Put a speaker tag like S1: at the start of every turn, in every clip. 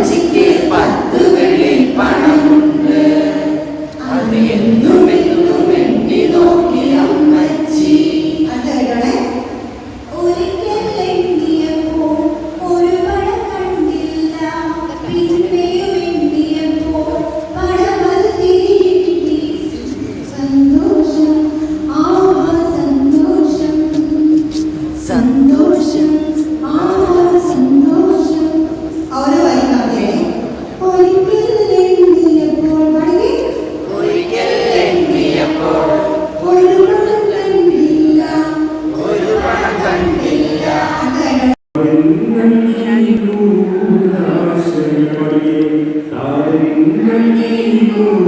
S1: അമ്മച്ചിക്ക് പത്ത് വെള്ളി പണമുണ്ട്. അത് എന്നും എന്നും എണ്ണി നോക്കി അമ്മച്ചി.
S2: അതെവിടെ ഒരിക്കൽ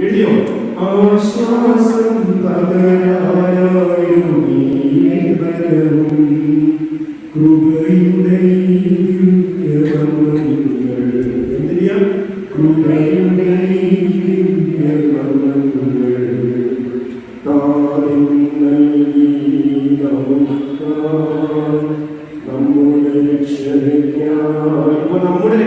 S3: എഴുതിയോ? ആശ്വാസം രോഗീലേഖനവും കൃപയുടെ എന്തിനാ കൃപയുടെ നമ്മുടെ